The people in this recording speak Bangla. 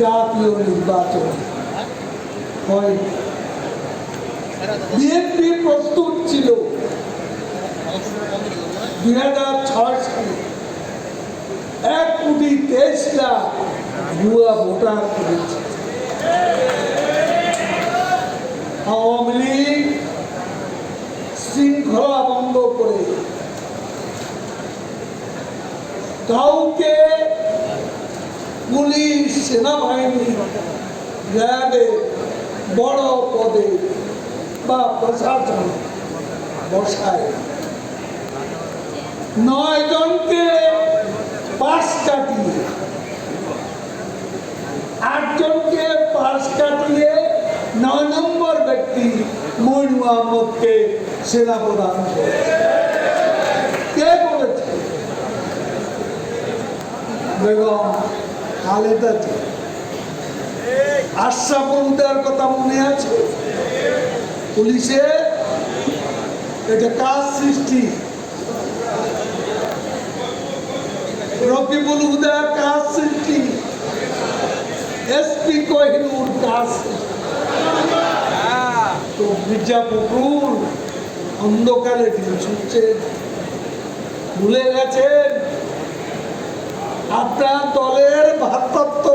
জাতীয় নির্বাচন। হয়। বিএনপি প্রস্তুত ছিল। দুই হাজার ছয় সালে। এক কোটি তেইশ লাখ ভুয়া ভোটার করেছে। আওয়ামী লীগ শৃঙ্খলা ভঙ্গ করে। কাউকে পুলিশ সেনাবাহিনী র্যাবে, বড় পদে বা প্রশাসন বসায়। নয় জনকে পাশ কাটিয়ে আটজনকে পাশ কাটিয়ে নয় নম্বর ব্যক্তি মইনু আহমদকে সেনা প্রদান কে করেছে বেগম খালেদা জিয়া কথা মনে আছে? পুলিশে এটা কাজ সৃষ্টি। হুদার কাজ সৃষ্টি। এসপি কোহিনুর কাজ তো মির্জা অন্ধকারে ঢিল ছুটছে। ভুলে গেছেন? আপনার দলের やっ葉っぱ